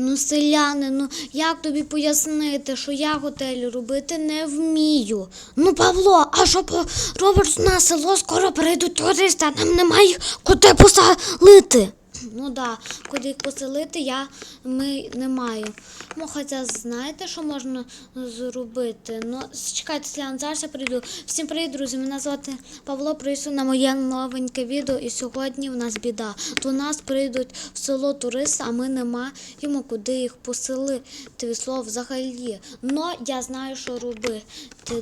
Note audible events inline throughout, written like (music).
Ну, селяни, ну як тобі пояснити, що я готелі робити не вмію. Ну, Павло, а що робиш на село, скоро прийдуть туристи, а нам немає куди поселити. Ну да, куди їх поселити, я ми не маю. Ну, хоча знаєте, що можна зробити? Ну, чекайте, зараз я прийду. Всім привіт, друзі. Мене звати Павло. Прийшов на моє новеньке відео, і сьогодні в нас біда. До нас прийдуть в село туристи, а ми не маємо куди їх поселити. Від слова взагалі. Но я знаю, що робити.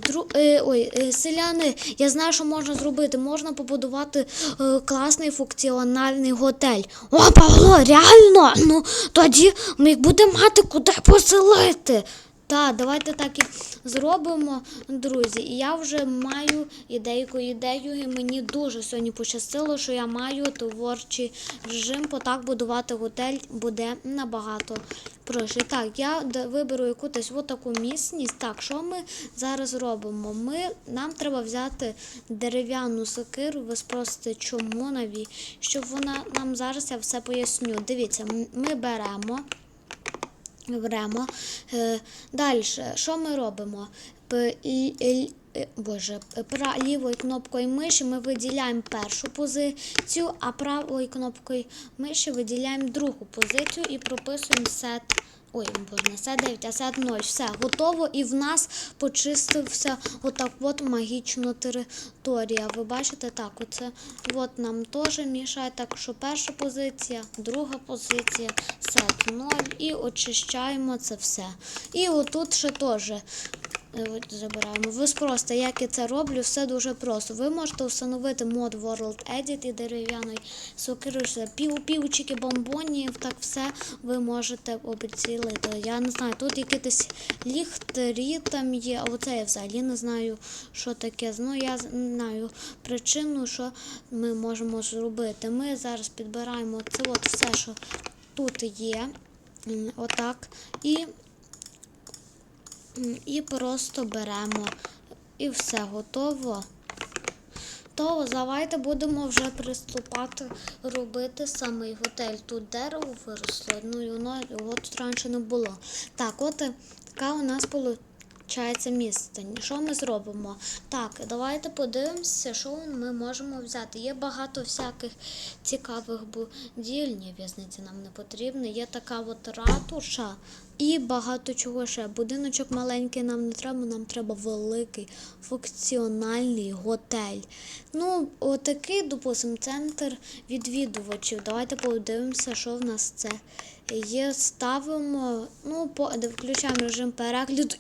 Дру... Е, ой, е, селяни, я знаю, що можна зробити. Можна побудувати е, класний функціональний готель. О, Павло, реально? Ну тоді ми будемо мати куди поселити. Так, давайте так і зробимо, друзі. І я вже маю ідейку ідею, і мені дуже сьогодні пощастило, що я маю творчий режим, бо так будувати готель буде набагато проще. Так, я виберу якусь таку місцність. Так, що ми зараз робимо? Ми, нам треба взяти дерев'яну сокиру, ви спросите, чому наві, щоб вона нам зараз я все поясню. Дивіться, ми беремо. Беремо. Е, Далі, що ми робимо? Е, Боже, лівою кнопкою миші ми виділяємо першу позицію, а правою кнопкою миші виділяємо другу позицію і прописуємо сет. Ой, боже, не сет 9, а 0. Все, готово. І в нас почистився отак от магічна територія. Ви бачите, так, оце от нам теж мішає. Так що перша позиція, друга позиція, сет 0 і очищаємо це все. І отут ще теж. Е, Забираємо. Ви просто, як я це роблю, все дуже просто. Ви можете встановити мод World Edit і дерев'яної сокирою, що пів-півчики, бомбонів, так все ви можете обцілити. Я не знаю, тут якісь ліхтарі там є, а оце я взагалі не знаю, що таке. Ну, я знаю причину, що ми можемо зробити. Ми зараз підбираємо це от все, що тут є. Отак. І І просто беремо. І все готово. То давайте будемо вже приступати робити самий готель. Тут дерево виросло, ну його тут раніше не було. Так, от е, така у нас виходить місце. Що ми зробимо? Так, давайте подивимося, що ми можемо взяти. Є багато всяких цікавих будівель. Ні, в'язниця нам не потрібна. Є така от ратуша і багато чого ще. Будиночок маленький нам не треба, нам треба великий функціональний готель. Ну, отакий, допустимо, центр відвідувачів. Давайте подивимося, що в нас це є. Ставимо, ну, по, включаємо режим перегляду.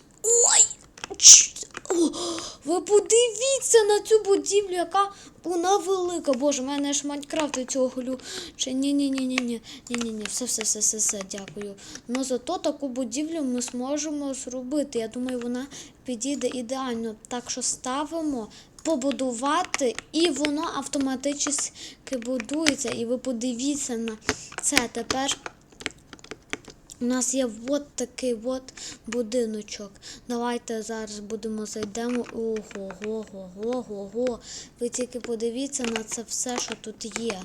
Ви подивіться на цю будівлю, яка вона велика. Боже, в мене ж Майнкрафт від цього глю. Чи ні-ні-ні-ні-ні. Ні-ні-ні, все-все-все-все, дякую. Ну зато таку будівлю ми зможемо зробити. Я думаю, вона підійде ідеально. Так що ставимо побудувати, і воно автоматично будується. І ви подивіться на це тепер у нас є от такий от будиночок. Давайте зараз будемо зайдемо. Ого, го, го, го, го, го. Ви тільки подивіться на це все, що тут є.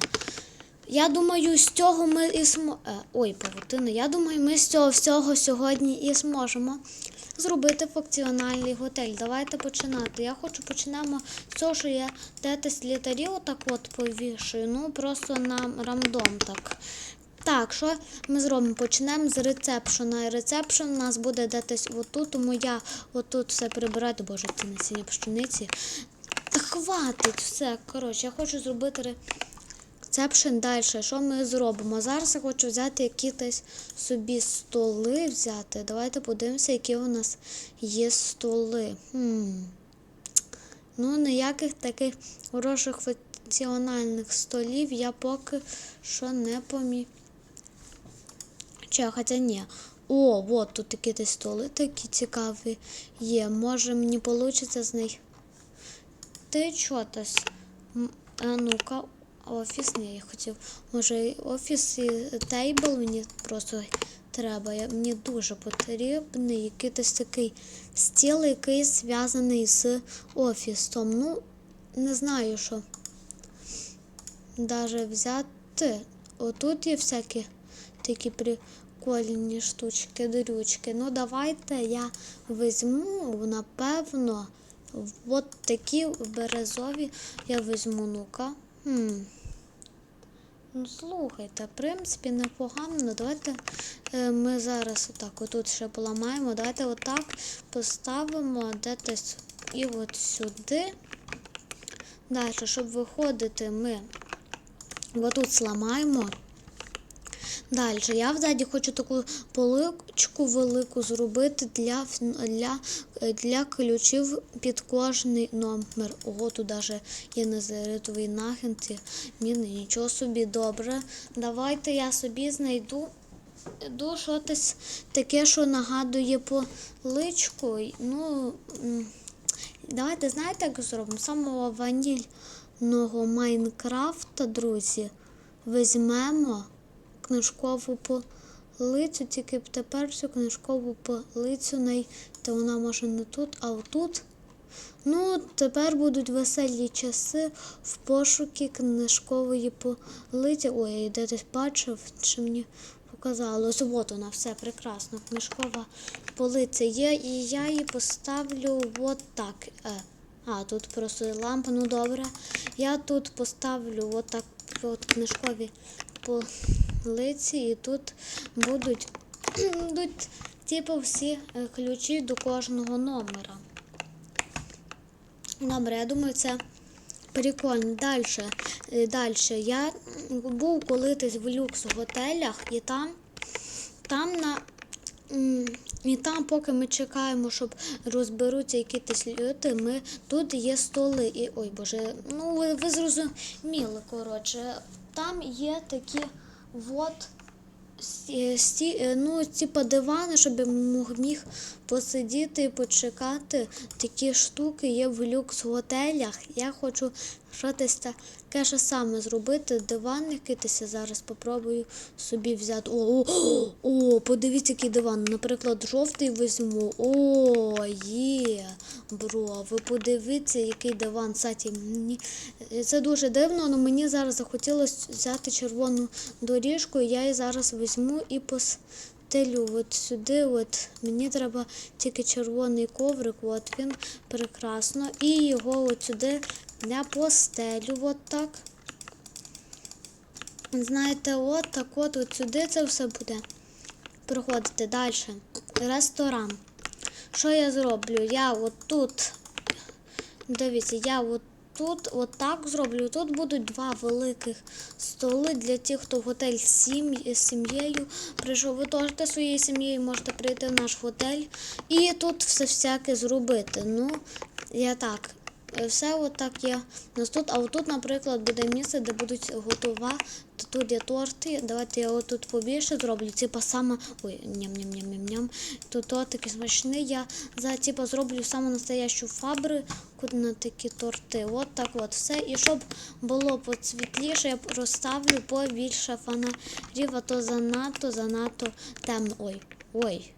Я думаю, з цього ми і смо... е, Ой, павутина. Я думаю, ми з цього всього сьогодні і зможемо зробити функціональний готель. Давайте починати. Я хочу почнемо з того, що я десь літарі отак от повішую. Ну, просто на рандом так. Так, що ми зробимо? Почнемо з рецепшена. Рецепшн у нас буде десь отут, тому я отут все прибираю. Боже, це насіння пшениці. Та хватить все. Коротше, я хочу зробити рецепшн далі. Що ми зробимо? Зараз я хочу взяти якісь собі столи взяти. Давайте подивимося, які у нас є столи. Хм. Ну, ніяких таких хороших функціональних столів я поки що не помітила. Чи, хоча ні. О, от тут такі столи такі цікаві є. Може мені вийде з них. Ти чотось? А ну-ка, офіс, ні, я хотів. Може, офіс і тейбл мені просто треба. Мені дуже потрібний якийсь такий стіл, який зв'язаний з офісом. Ну, не знаю, що. Даже взяти. Отут є всякі такі прикольні штучки, дрючки. Ну, давайте я візьму, напевно, от такі березові я візьму, ну-ка. Хм. Ну, слухайте, в принципі, непогано. Давайте е, ми зараз отак отут ще поламаємо. Давайте отак поставимо десь і от сюди. Далі, щоб виходити, ми отут зламаємо. Далі, я взагалі хочу таку поличку велику зробити для, для, для ключів під кожний номер. Ого, тут навіть є незаритовий нагінці. Міни, нічого собі, добре. Давайте я собі знайду йду щось таке, що нагадує поличку. Ну, давайте знаєте, як зробимо? Самого ванільного Майнкрафта, друзі, візьмемо книжкову полицю, тільки б тепер цю книжкову полицю знайти. Вона може не тут, а отут. Ну, тепер будуть веселі часи в пошуки книжкової полиці. Ой, я де десь бачив, чи мені показалось. От вона, все прекрасно. Книжкова полиця є, і я її поставлю от так. Е, А, тут просто лампа, ну добре. Я тут поставлю от так от книжкові полиці, і тут будуть, (clears throat) будуть типу всі е, ключі до кожного номера. Добре, я думаю, це прикольно. Далі, далі. Я був колись в люкс готелях, і там, там на. І там, поки ми чекаємо, щоб розберуться якісь люди, ми тут є столи. І ой Боже, ну ви, ви зрозуміли, коротше, там є такі от сті, е, ну, типа дивани, щоб міг посидіти і почекати. Такі штуки є в люкс-готелях. Я хочу щось таке ж саме зробити. Диван якийсь зараз спробую собі взяти. О, о, о, подивіться, який диван. Наприклад, жовтий візьму. О, є, бро. Ви подивіться, який диван. Кстати, мені це дуже дивно, але мені зараз захотілося взяти червону доріжку, я її зараз візьму і постелю от сюди. От мені треба тільки червоний коврик, от він прекрасно. І його от сюди для постелю. От так. Знаєте, от так от, от сюди це все буде. Проходити далі. Ресторан. Що я зроблю? Я от тут Дивіться, я от тут отак зроблю. Тут будуть два великих столи для тих, хто в готель з сім'єю прийшов. Ви теж зі своєю сім'єю можете прийти в наш готель і тут все всяке зробити. Ну, я так. Все отак є нас тут. А отут, наприклад, буде місце, де будуть готувати. Тут є торти. Давайте я отут побільше зроблю. Типа саме. Ой, ням-ням-ням-ням-ням. Тут тортики смачні. Я за типа зроблю саме настоящу фабрику на такі торти. От так от все. І щоб було посвітліше, я розставлю побільше фонарів, а то занадто, занадто темно. Ой, ой.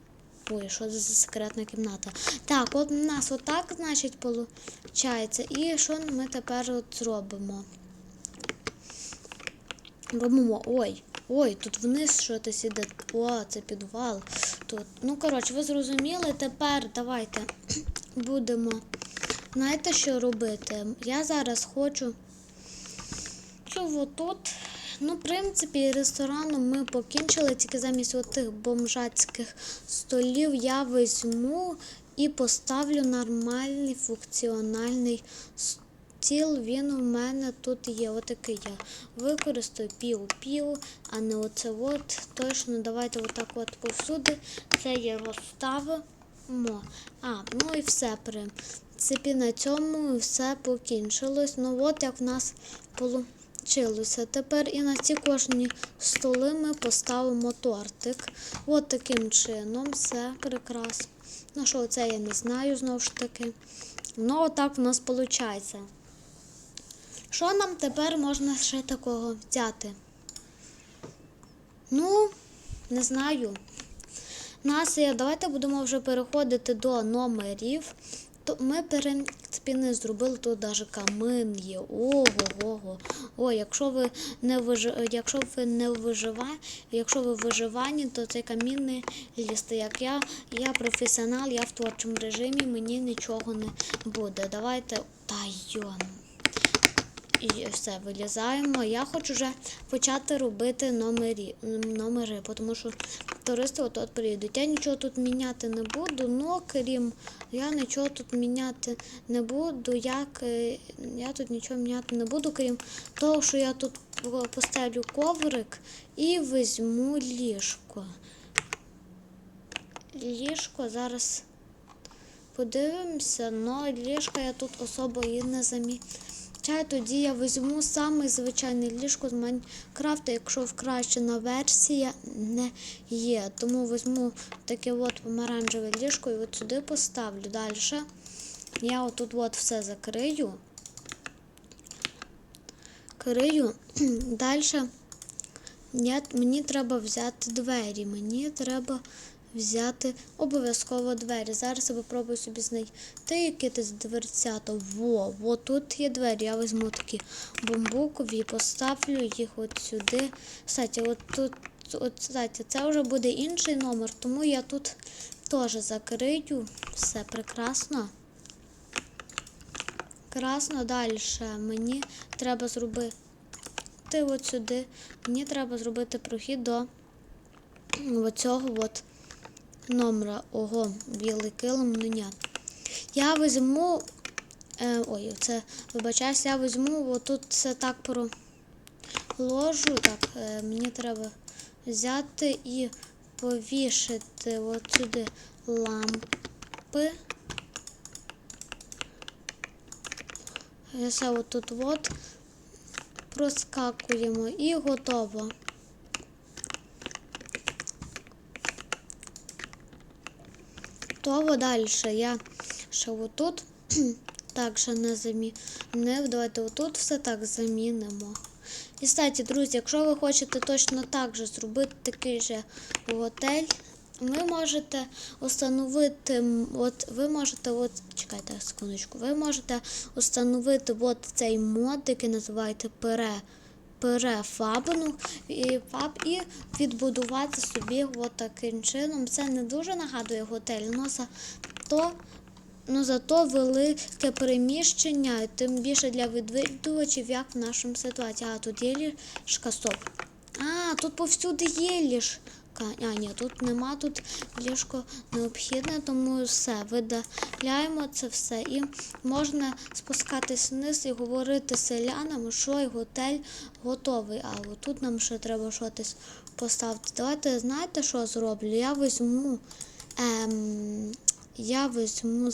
Ой, що це за секретна кімната? Так, от у нас отак, значить, виходить. І що ми тепер от зробимо? Робимо. Ой, ой, тут вниз щось іде. О, це підвал. Тут. Ну, коротше, ви зрозуміли. Тепер давайте (clears throat) будемо. Знаєте, що робити? Я зараз хочу. Що отут. Ну, в принципі, рестораном ми покінчили, тільки замість отих бомжацьких столів я візьму і поставлю нормальний функціональний стіл. Він у мене тут є. Отакий я використаю пів-пів, а не оце от. Точно, давайте отак от повсюди. Це я розставимо. А, ну і все при принципі, на цьому все покінчилось. Ну от як в нас получилося. Тепер і на ці кожні столи ми поставимо тортик. От таким чином все прекрасно. Ну що, це я не знаю знову ж таки. Ну, отак в нас виходить. Що нам тепер можна ще такого взяти? Ну, не знаю. Нас давайте будемо вже переходити до номерів. То ми, в принципі, зробили, тут навіть камин є. Ого-го. О, якщо ви не виж... якщо ви не вижива... якщо ви виживані, то цей камінне лісти. Як я, я професіонал, я в творчому режимі, мені нічого не буде. Давайте. Та йон. І все, вилізаємо. Я хочу вже почати робити номері, номери, тому що туристи от приїдуть. Я нічого тут міняти не буду, ну крім я нічого тут міняти не буду. Як е, я тут нічого міняти не буду, крім того, що я тут поставлю коврик і візьму ліжко. Ліжко зараз подивимося, але ліжка я тут особо і не замічаю. Тоді я візьму саме звичайне ліжко з Майнкрафта, якщо вкращена версія не є. Тому візьму таке от помаранчеве ліжко і от сюди поставлю. Далі я отут от все закрию. Крию. (clears throat) Далі мені треба взяти двері. Мені треба взяти обов'язково двері. Зараз я попробую собі знайти якісь дверцята. Во, во тут є двері. Я візьму такі бамбукові, поставлю їх от сюди. Кстати, от тут, от, кстати, це вже буде інший номер, тому я тут теж закрию. Все прекрасно. Красно далі. Мені треба зробити от сюди. Мені треба зробити прохід до оцього от номера. Ого, білий килим меня. Я візьму. Е, ой, це вибачаюсь, я візьму отут це так проложу. Так, е, мені треба взяти і повішити от сюди лампи. Все отут от проскакуємо і готово. Готово далі. Я ще отут (clears throat) так ще не замінив. Давайте отут все так замінимо. І кстати, друзі, якщо ви хочете точно так же зробити такий же готель, ви можете установити, от ви можете, от, чекайте секундочку, ви можете установити от цей мод, який називаєте пере, перефабну і фаб і відбудувати собі от таким чином. Це не дуже нагадує готель, але зато Ну, зато велике приміщення, тим більше для відвідувачів, як в нашому ситуації. А тут є ліжка, стоп. А, тут повсюди є ліжка. А, ні, тут нема, тут ліжко необхідне, тому все, видаляємо це все. І можна спускатись вниз і говорити селянам, що і готель готовий. А отут нам ще треба щось поставити. Давайте знаєте, що зроблю? Я візьму. Ем, я візьму.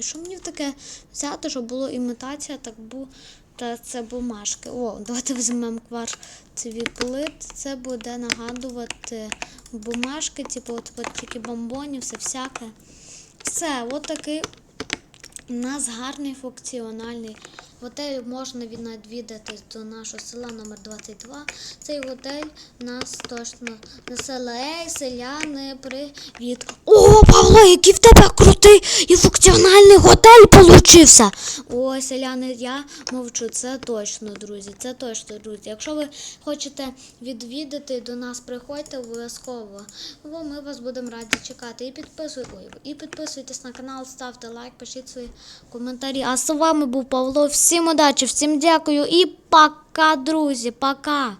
Що мені таке взяти, щоб було імітація, так бу... Та це бумажки. О, давайте візьмемо кварцеві плит. Це буде нагадувати бумажки, типу от, от тільки бомбоні, все всяке. Все, от такий у нас гарний функціональний готель. Можна відвідати до нашого села номер 22. Цей готель нас точно населе. Селяни, привіт. О, Павло, який в тебе крутий і функціональний готель получився. О, селяни, я мовчу, це точно, друзі. Це точно, друзі. Якщо ви хочете відвідати до нас, приходьте обов'язково. Бо ми вас будемо раді чекати. І підписуй, і підписуйтесь на канал, ставте лайк, пишіть свої коментарі. А з вами був Павло. Всім удачі, всім дякую і пока, друзі, пока.